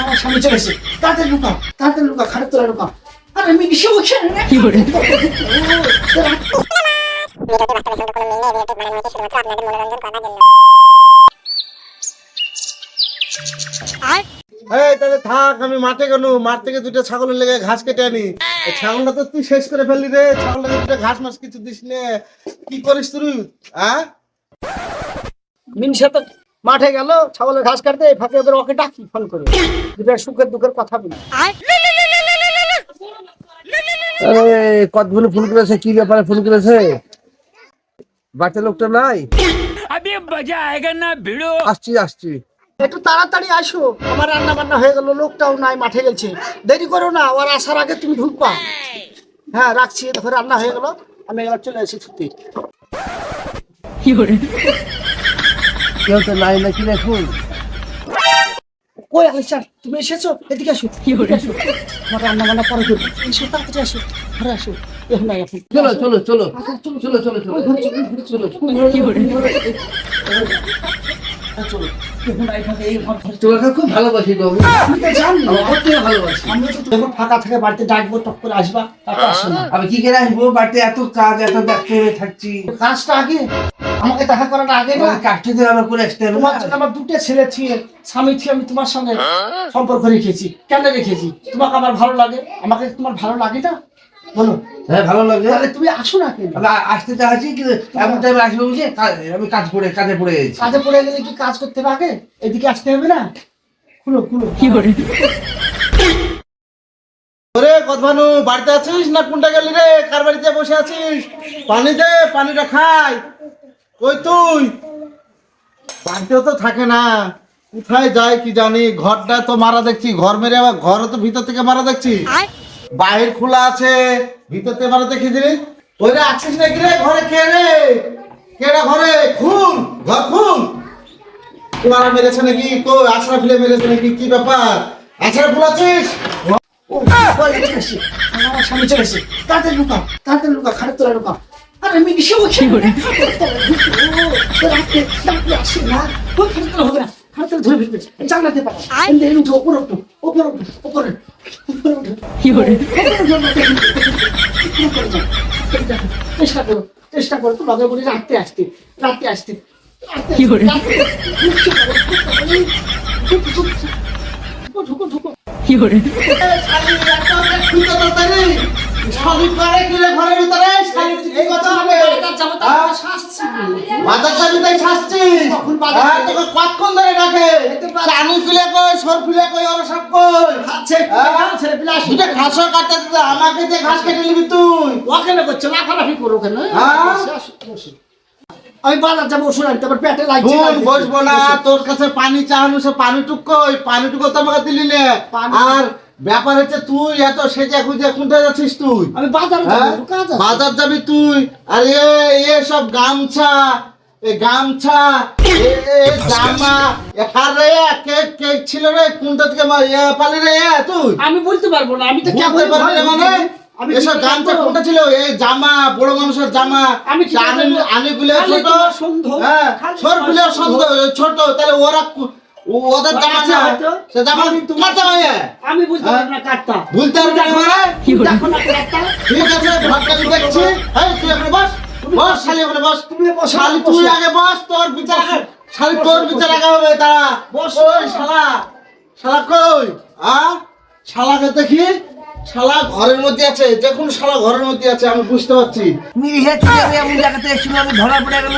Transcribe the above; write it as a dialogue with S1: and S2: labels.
S1: আমার সামনে চলে এসে আরে আমি
S2: কি করে
S3: এই তাহলে থাক আমি মাঠে গেল মাঠ থেকে দুটো ছাগলের লেগে ঘাস কেটে আনি। ছাগলটা তো তুই শেষ করে ফেললি রে। ছাগলটাকে দুটো ঘাস মাস কিছু দিস নে। কি করিস তুই? হ্যাঁ?
S1: মিনসা তো মাঠে গেল ছাগলের ঘাস কাটতে এই ফাঁকে ওদের ওকে ডাকি ফোন করে। দুটা সুখের দুঃখের কথা বলি।
S4: কতগুলো ফোন করেছে? কি ব্যাপারে ফোন করেছে? বাচ্চা লোকটা নাই?
S2: আমি বাজা আয়গা না ভিড়ো
S4: আসছি আসছি।
S1: একটু তাড়াতাড়ি আসো। আমার রান্না বান্না হয়ে গেল লোকটাও নাই মাঠে গেছে। দেরি করো না ওর আসার আগে তুমি ঢুকবা। হ্যাঁ রাখছি দেখো রান্না হয়ে গেল। আমি এবার চলে আসি ছুটি।
S2: কি করে
S4: কেউ তো নাই নাকি এখন
S1: কই আলিশা তুমি এসেছ? এদিকে আসো আমার রান্না বান্না পরে করব। এসো তাড়াতাড়ি আসো ঘরে আসো। এখন নাই এখন।
S4: চলো চলো চলো। চলো চলো। চলো চলো
S1: চলো।
S4: গো। আমি। কি করে আসব? বাড়িতে এত কাজ এত ব্যস্ত হয়ে থাকছি।
S1: কাজটা আগে আমাকে দেখা করাটা আগে না?
S4: আমার কাজটা আমার করে আসতে
S1: তোমার জন্য আমার দুটো ছেলে ছিল স্বামী ছিল আমি তোমার সঙ্গে সম্পর্ক রেখেছি। কেন রেখেছি? তোমাকে আমার ভালো লাগে? আমাকে তোমার ভালো লাগে না? বলো।
S4: হ্যাঁ ভালো লাগে।
S1: তাহলে তুমি আসো না কেন?
S4: আমি আসতে চাচ্ছি কিন্তু এমন টাইমে আসব বুঝে কা- আমি কাজ পড়ে কাজে পড়ে গেছি।
S1: কাজে পড়ে গেলে কি কাজ করতে হবে আগে? এদিকে আসতে হবে না? খুলো খুলো।
S2: কি করে
S3: ওরে কদভানু বাড়িতে আছিস না কোনটা গেলি রে? কার বাড়িতে বসে আছিস? পানি দে পানিটা খাই। কই তুই? বাড়িতেও তো থাকে না। কোথায় যায় কি জানি? ঘরটা তো মারা দেখছি ঘর মেরে আবার ঘরও তো ভিতর থেকে মারা দেখছি। বাহির খোলা আছে ভিতর থেকে মারা দেখি রে ওইরা আছিস নাকি রে ঘরে? কে রে? কেডা ঘরে? খুন ঘর খুন। মারা মেরেছে নাকি? কই আছড়া ফেলে মেরেছে নাকি? কি ব্যাপার? আছড়া ফুলাছিস
S1: ও আমার সামনে চলে এসে তাড়াতাড়ি তাড়াতাড়ি লুকাও খাটের তলায় লুকাও। আরে আমি নিশে ওখানে রে রাতে রাতে আসে না ওই তলায় হবে না তলায় ধরে ফেলবে জানলাতে পারো এমনি উঠো ওপর উঠো ওপর উঠো ওপরে উপরে উঠো
S2: কি করে
S1: চেষ্টা করো চেষ্টা করো তোমাকে বলি রাত্রে আসতে রাত্রে আসতে
S2: কি করে?
S1: ঢুকো ঢুকো
S2: কি করে
S3: করে ঘরের ভিতরে? এই কথা হবে হ্যাঁ? বাজার তাই শাসছিস হ্যাঁ, তোকে কতক্ষণ ধরে ডাকে? খুলে কই সর কই ওরা সব কই? হ্যাঁ?
S1: আসবে
S3: কাটতে দিতে আমাকে যে ঘাস কেটে নিবি তুই?
S1: ওখানে করছে? লাফালাফি করো কেন?
S3: হ্যাঁ?
S1: আমি বাজার যাব ওষুধ আনতে আমার পেটে লাগছে।
S3: বসবো না। তোর কাছে পানি চাহানো সে পানি টুকোই পানি টুকো তো আমাকে দিলি না। আর ব্যাপার হচ্ছে তুই এত সেজে খুঁজে কোনটা যাচ্ছিস তুই?
S1: আমি বাজারে
S3: হ্যাঁ? বাজার যাবি তুই? আর এ সব গামছা এ গামছা এ জামা এ কার রে কে কে ছিল রে? কোনটা থেকে এ পালি রে তুই?
S1: আমি বলতে পারব না আমি তো
S3: বুঝতে
S1: কেবল
S3: পারবি না মানে?
S1: আমি
S3: এসব গামছা কোনটা ছিল? এই জামা বড় মানুষের জামা
S1: আমি কি
S3: আনি? আনি গুলো ছোট।
S1: তোমার
S3: হ্যাঁ ছোট। ছোট তাহলে ওরা কু- ওদের জামা
S1: আচ্ছা,
S3: না? সে জামা
S1: আমি
S3: তোমার
S1: তোমার-
S3: জামা
S1: আমি বুঝতে
S3: হ্যাঁ?
S1: না কাটতা
S3: ভুলতে পারবি না মানে?
S1: দেখো না কাটতা
S3: ঠিক আছে ঘরটা দেখছি। এই তুই এখানে বস। বস। শালি ওখানে বস।
S1: তুমি বসো,
S3: শালি
S1: বসো।
S3: তুই আগে বস তোর বিচার আগে শালি তোর বিচার আগে হবে তারা বস। ওই শালা শালা কই? আ শালাকে দেখি। শালা ঘরের মধ্যে আছে যে কোনো শালা ঘরের মধ্যে আছে আমি বুঝতে পারছি।
S4: মিরি হে আমি এমন জায়গাতে এসেছিল আমি ধরা পড়ে গেল